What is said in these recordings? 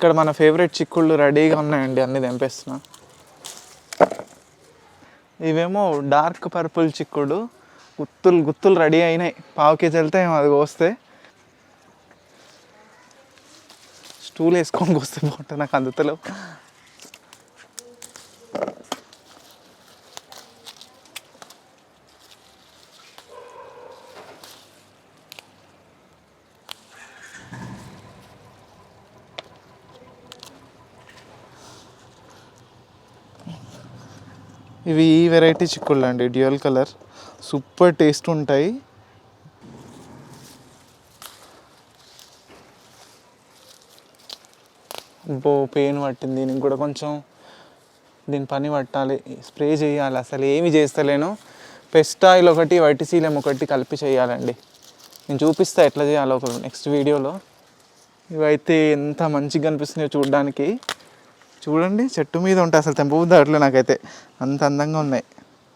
ఇక్కడ మన ఫేవరెట్ చిక్కుళ్ళు రెడీగా ఉన్నాయండి అన్ని తెంపేస్తున్నా. ఇవేమో డార్క్ పర్పుల్ చిక్కుడు గుత్తులు గుత్తులు రెడీ అయినాయి. పావు కేజీ వెళ్తే అది కోస్తే. స్టూల్ వేసుకొని కోస్తే బాగుంటుంది నాకు అందుతలో. ఇవి ఈ వెరైటీ చిక్కుళ్ళు అండి డ్యూయల్ కలర్ సూపర్ టేస్ట్ ఉంటాయి. బో పెయిన్ పట్టింది. దీనికి కూడా కొంచెం దీని పని పట్టాలి. స్ప్రే చేయాలి. అసలు ఏమి చేస్తలేను. పెస్ట్ ఆయిల్ ఒకటి వైటిసీలం ఒకటి కలిపి చేయాలండి. నేను చూపిస్తా ఎట్లా చేయాలో ఒక నెక్స్ట్ వీడియోలో ఇవైతే ఎంత మంచిగా కనిపిస్తున్నాయో చూడడానికి. చూడండి చెట్టు మీద ఉంటాయి అసలు తెంపబుద్ది అట్లే నాకైతే. అంత అందంగా ఉన్నాయి.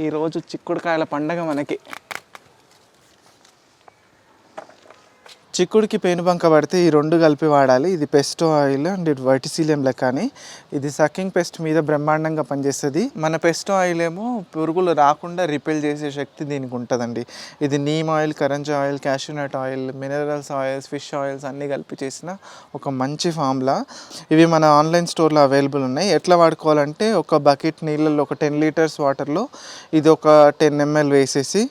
ఈరోజు చిక్కుడుకాయల పండగ మనకి. చిక్కుడికి పేనుబంక పడితే ఈ రెండు కలిపి వాడాలి. ఇది పెస్ట్ ఆయిల్ అండ్ ఇది వైటిసీలియం లెక్క అని. ఇది సకింగ్ పెస్ట్ మీద బ్రహ్మాండంగా పనిచేస్తుంది. మన పెస్ట్ ఆయిల్ ఏమో పురుగులు రాకుండా రిపెల్ చేసే శక్తి దీనికి ఉంటుందండి. ఇది neem oil karanj oil cashew nut oil minerals oils fish oils అన్నీ కలిపి చేసిన ఒక మంచి ఫామ్లా ఇవి మన ఆన్లైన్ స్టోర్లో అవైలబుల్ ఉన్నాయి. ఎట్లా వాడుకోవాలంటే ఒక బకెట్ నీళ్ళల్లో ఒక టెన్ లీటర్స్ వాటర్లో ఇది ఒక టెన్ ఎంఎల్ వేసేసి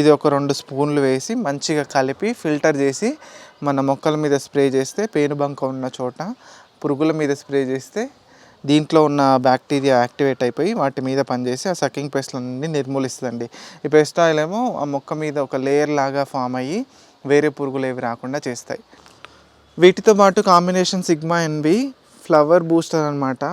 ఇది ఒక రెండు స్పూన్లు వేసి మంచిగా కలిపి ఫిల్టర్ చేసి మన మొక్కల మీద స్ప్రే చేస్తే పేనుబంక ఉన్న చోట పురుగుల మీద స్ప్రే చేస్తే దీంట్లో ఉన్న బ్యాక్టీరియా యాక్టివేట్ అయిపోయి వాటి మీద పనిచేసి ఆ సకింగ్ పెస్ట్లన్నీ నిర్మూలిస్తుందండి. ఈ పెస్ట్ ఆయిల్ ఏమో ఆ మొక్క మీద ఒక లేయర్ లాగా ఫామ్ అయ్యి వేరే పురుగులు ఏవి రాకుండా చేస్తాయి. వీటితో పాటు combination sigma NB flower booster అనమాట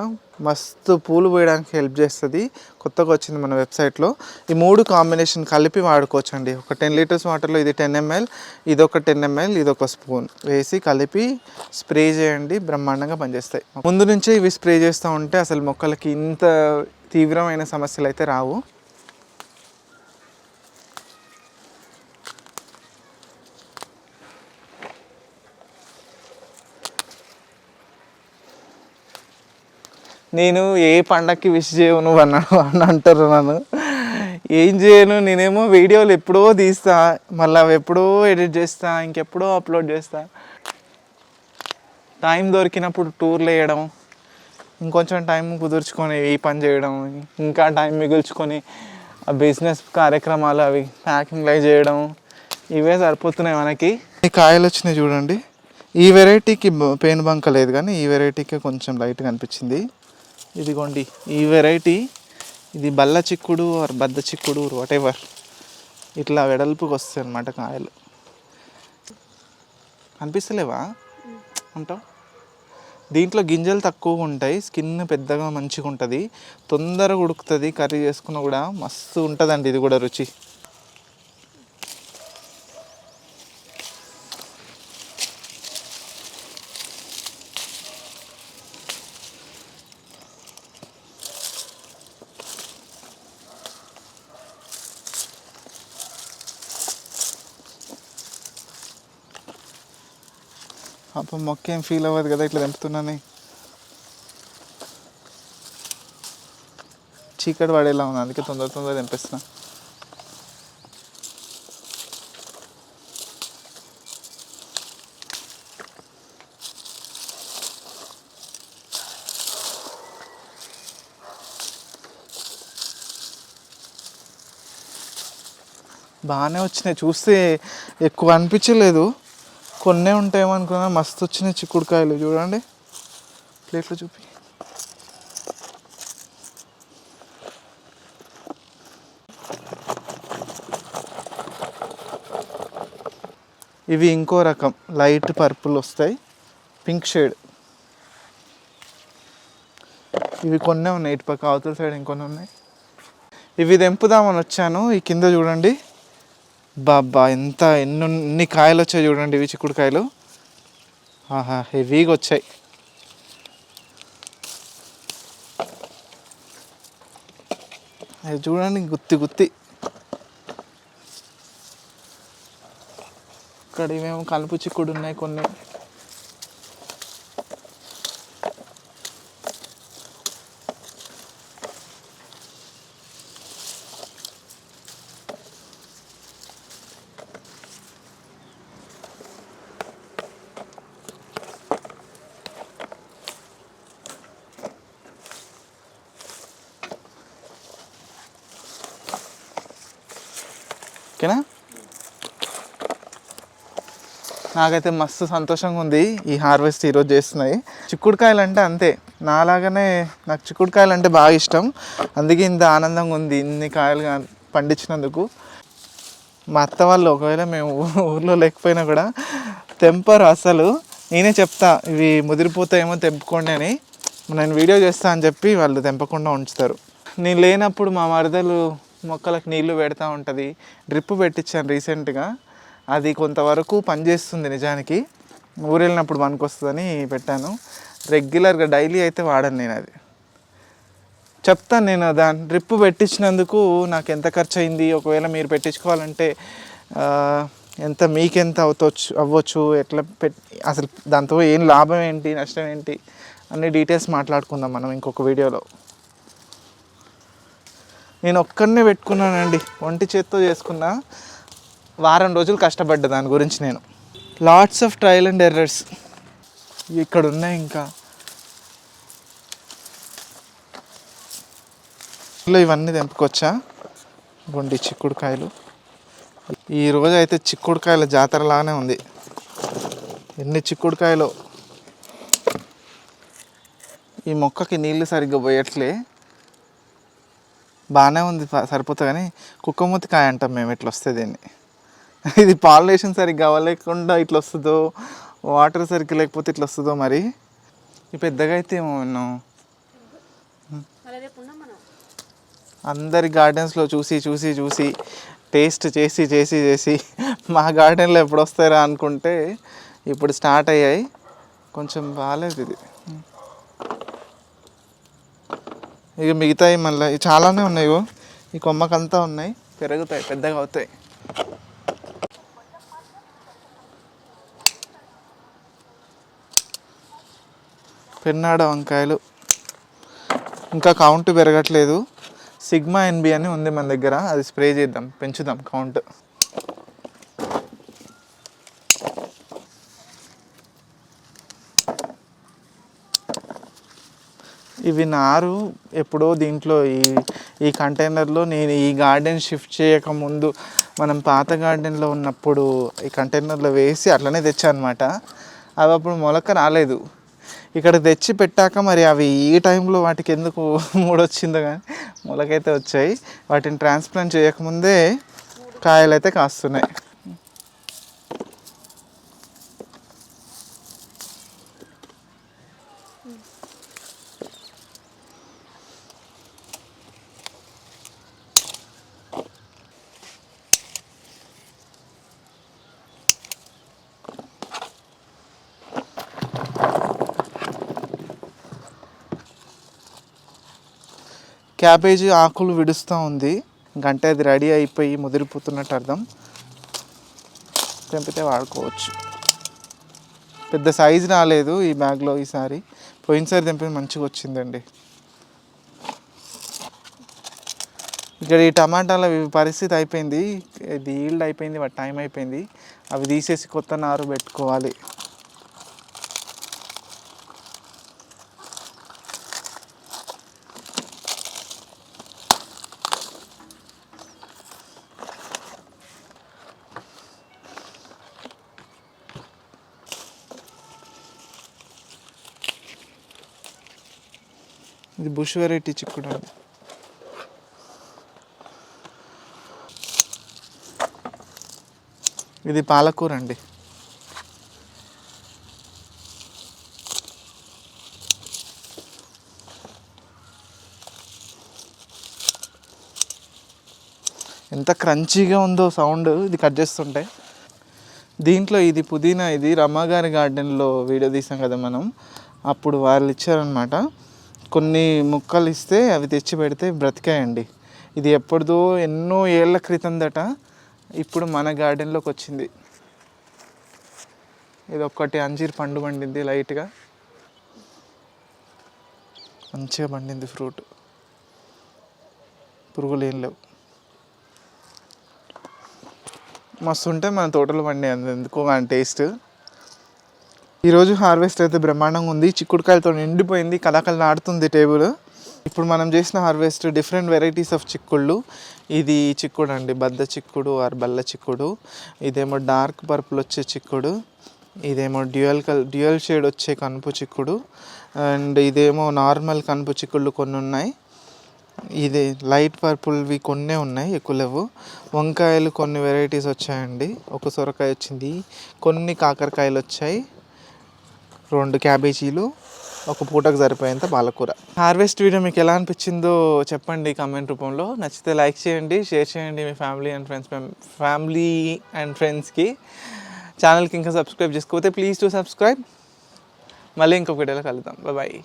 మస్తు పూలు పోయడానికి హెల్ప్ చేస్తుంది. కొత్తగా వచ్చింది మన వెబ్సైట్లో. ఈ మూడు కాంబినేషన్ కలిపి వాడుకోవచ్చు అండి ఒక టెన్ లీటర్స్ వాటర్లో ఇది టెన్ ఎంఎల్ ఇది ఒక టెన్ ఎంఎల్ ఇది ఒక స్పూన్ వేసి కలిపి స్ప్రే చేయండి. బ్రహ్మాండంగా పనిచేస్తాయి. ముందు నుంచే ఇవి స్ప్రే చేస్తూ ఉంటే అసలు మొక్కలకి ఇంత తీవ్రమైన సమస్యలు అయితే రావు. నేను ఏ పండక్కి విష్ చేయవు నువ్వు అన్నాడు అని అంటారు నన్ను. ఏం చేయను నేనేమో వీడియోలు ఎప్పుడో తీస్తా మళ్ళీ అవి ఎప్పుడో ఎడిట్ చేస్తా ఇంకెప్పుడో అప్లోడ్ చేస్తా. టైం దొరికినప్పుడు టూర్లు వేయడం ఇంకొంచెం టైం కుదుర్చుకొని ఈ పని చేయడం ఇంకా టైం మిగుల్చుకొని ఆ బిజినెస్ కార్యక్రమాలు అవి ప్యాకింగ్ లైవ్ చేయడం ఇవే సరిపోతున్నాయి మనకి. ఈ కాయలు వచ్చినాయి చూడండి. ఈ వెరైటీకి పెయిన్ బంక లేదు కానీ ఈ వెరైటీకి కొంచెం లైట్గా అనిపించింది ఇదిగోండి ఈ వెరైటీ ఇది బల్ల చిక్కుడు ఆర్ బద్ద చిక్కుడు వాట్ ఎవర్ ఇట్లా వెడల్పుకి వస్తాయి అన్నమాట కాయలు. అనిపిస్తలేవా ఉంటావు? దీంట్లో గింజలు తక్కువగా ఉంటాయి స్కిన్ పెద్దగా మంచిగా ఉంటుంది తొందరగా ఉడుకుతుంది కర్రీ చేసుకున్న కూడా మస్తు ఉంటుందండి ఇది కూడా రుచి. అప్పుడు మొక్క ఏం ఫీల్ అవ్వదు కదా ఇట్లా తెంపుతున్నాను. చీకటి పడేలా ఉంది అందుకే తొందర తొందర తెంపిస్తున్నా. బాగానే వచ్చినాయి చూస్తే ఎక్కువ అనిపించలేదు. కొన్నే ఉంటాయేమో అనుకున్నా మస్తు వచ్చినాయి చిక్కుడుకాయలు. చూడండి. ప్లేట్లో చూపి. ఇవి ఇంకో రకం. లైట్ పర్పుల్ వస్తాయి. Pink shade. ఇవి కొన్నే ఉన్నాయి. ఇటు పక్క అవతల సైడ్ ఇంకొన్ని ఉన్నాయి. ఇవి తెంపుదామని వచ్చాను. ఈ కింద చూడండి. బాబా ఎంత ఎన్ని ఎన్ని కాయలు వచ్చాయి చూడండి ఇవి చిక్కుడుకాయలు ఆహా హెవీగా వచ్చాయి. అవి చూడండి గుత్తి గుత్తి. ఇక్కడ ఇవేమో కలుపు చిక్కుడు ఉన్నాయి కొన్ని. ఓకేనా? నాకైతే మస్తు సంతోషంగా ఉంది ఈ హార్వెస్ట్ ఈరోజు చేస్తున్నాయి చిక్కుడుకాయలు అంటే అంతే. నాలాగానే నాకు చిక్కుడుకాయలు అంటే బాగా ఇష్టం. అందుకే ఇంత ఆనందంగా ఉంది ఇన్ని కాయలు పండించినందుకు. మా అత్త వాళ్ళు ఒకవేళ మేము ఊర్లో లేకపోయినా కూడా తెంపరు అసలు. నేనే చెప్తా ఇవి ముదిరిపోతాయేమో తెంపుకోండి అని. నేను వీడియో చేస్తా అని చెప్పి వాళ్ళు తెంపకుండా ఉంచుతారు. నేను లేనప్పుడు మా మరదలు మొక్కలకు నీళ్ళు పెడతా ఉంటుంది. డ్రిప్ పెట్టించాను రీసెంట్గా. అది కొంతవరకు పనిచేస్తుంది నిజానికి. ఊరెళ్ళినప్పుడు వెళ్ళినప్పుడు పనికొస్తుందని పెట్టాను. రెగ్యులర్గా డైలీ అయితే వాడను నేను అది. చెప్తాను నేను దాని డ్రిప్ పెట్టించినందుకు నాకు ఎంత ఖర్చు అయింది ఒకవేళ మీరు పెట్టించుకోవాలంటే ఎంత మీకెంత అవుతొచ్చు అవ్వచ్చు ఎట్లా పెట్ అసలు దాంతో ఏం లాభం ఏంటి? నష్టం ఏంటి? అన్ని డీటెయిల్స్ మాట్లాడుకుందాం మనం ఇంకొక వీడియోలో. నేను ఒక్కడనే పెట్టుకున్నానండి. ఒంటి చేత్తో చేసుకున్నా. వారం రోజులు కష్టపడ్డా దాని గురించి నేను. Lots of trial and errors ఇక్కడ ఉన్నాయి ఇంకా. ఇంట్లో ఇవన్నీ తెంపుకొచ్చా? గుండి చిక్కుడుకాయలు. ఈరోజు అయితే చిక్కుడుకాయల జాతరలానే ఉంది. ఎన్ని చిక్కుడుకాయలు? ఈ మొక్కకి నీళ్ళు సరిగ్గా పోయట్లే. బాగానే ఉంది సరిపోతుంది కానీ కుక్కమూతి కాయ అంటాం మేము ఇట్లా వస్తుంది దీన్ని. ఇది పాలినేషన్ సరిగ్గా అవ్వలేకుండా ఇట్లా వస్తుందో వాటర్ సరిగ్గా లేకపోతే ఇట్లా వస్తుందో మరి. ఈ పెద్దగా అయితే ఏమో మనం. అందరి గార్డెన్స్లో చూసి చూసి చూసి టేస్ట్ చేసి చేసి చేసి మా గార్డెన్లో ఎప్పుడు వస్తారా అనుకుంటే ఇప్పుడు స్టార్ట్ అయ్యాయి. కొంచెం బాగాలేదు ఇది. ఇక మిగతాయి మళ్ళీ. చాలానే ఉన్నాయి ఈ కొమ్మకంతా ఉన్నాయి. పెరుగుతాయి పెద్దగా అవుతాయి. పెన్నాడ వంకాయలు. ఇంకా కౌంట్ పెరగట్లేదు. సిగ్మా ఎన్బి అని ఉంది మన దగ్గర. అది స్ప్రే చేద్దాం పెంచుదాం కౌంట్. ఇవి నారు. ఎప్పుడో దీంట్లో ఈ ఈ కంటైనర్లో నేను ఈ గార్డెన్ షిఫ్ట్ చేయక ముందు మనం పాత గార్డెన్లో ఉన్నప్పుడు ఈ కంటైనర్లో వేసి అట్లనే తెచ్చానమాట. అవి అప్పుడు మొలక రాలేదు. ఇక్కడ తెచ్చి పెట్టాక మరి అవి ఈ టైంలో వాటికి ఎందుకు మూడొచ్చిందో కానీ మొలకైతే వచ్చాయి. వాటిని ట్రాన్స్ప్లాంట్ చేయకముందే కాయలు అయితే కాస్తున్నాయి. క్యాబేజీ ఆకులు విడుస్తూ ఉంది. గంట అది రెడీ అయిపోయి ముదిరిపోతున్నట్టు అర్థం. తెంపితే వాడుకోవచ్చు. పెద్ద సైజ్ రాలేదు ఈ బ్యాగ్లో ఈసారి. పోయినసారి తెంపిన మంచిగా వచ్చిందండి. ఇక్కడ ఈ టమాటాల పరిస్థితి అయిపోయింది. ఇది ఈల్డ్ అయిపోయింది వాటి టైం అయిపోయింది. అవి తీసేసి కొత్త నారు పెట్టుకోవాలి. ఇది బుష్ వెరైటీ చిక్కుడు అండి. ఇది పాలకూర అండి. ఎంత క్రంచీగా ఉందో సౌండ్ ఇది కట్ చేస్తుంటే. దీంట్లో ఇది పుదీనా ఇది రమ్మగారి గార్డెన్లో వీడియో తీసాం కదా మనం. అప్పుడు వాళ్ళు ఇచ్చారనమాట కొన్ని ముక్కలు ఇస్తే అవి తెచ్చి పెడితే బ్రతికాయండి. ఇది ఎప్పటిదో ఎన్నో ఏళ్ళ క్రితం దట ఇప్పుడు మన గార్డెన్లోకి వచ్చింది. ఇది ఒక్కటి అంజీర్ పండు పండింది లైట్గా. మంచిగా పండింది ఫ్రూట్. పురుగులు ఏం లేవు. మస్తు ఉంటే మన తోటలో పండే అంత ఎందుకో మన టేస్ట్. ఈరోజు హార్వెస్ట్ అయితే బ్రహ్మాండంగా ఉంది. చిక్కుడుకాయలతో నిండిపోయింది. కలకలు నాడుతుంది టేబుల్. ఇప్పుడు మనం చేసిన హార్వెస్ట్ డిఫరెంట్ వెరైటీస్ ఆఫ్ చిక్కుళ్ళు. ఇది చిక్కుడు అండి. బద్ద చిక్కుడు ఆర్ బల్ల చిక్కుడు. ఇదేమో డార్క్ పర్పుల్ వచ్చే చిక్కుడు. ఇదేమో డ్యూయల్ కల్ డ్యూయల్ షేడ్ వచ్చే కనుపు చిక్కుడు. అండ్ ఇదేమో నార్మల్ కనుపు చిక్కుళ్ళు కొన్ని ఉన్నాయి. ఇది లైట్ పర్పుల్వి కొన్ని ఉన్నాయి ఎక్కువ లేవు. వంకాయలు కొన్ని వెరైటీస్ వచ్చాయండి. ఒక సొరకాయ వచ్చింది. కొన్ని కాకరకాయలు వచ్చాయి. రెండు క్యాబేజీలు ఒక పూటకు సరిపోయేంత పాలకూర. హార్వెస్ట్ వీడియో మీకు ఎలా అనిపించిందో చెప్పండి కామెంట్ రూపంలో. నచ్చితే లైక్ చేయండి షేర్ చేయండి మీ family and friends family and ఫ్రెండ్స్కి. ఛానల్కి ఇంకా సబ్స్క్రైబ్ చేసుకోకపోతే ప్లీజ్ టు సబ్స్క్రైబ్. మళ్ళీ ఇంకొక వీడియోలో కలుద్దాం. బాయ్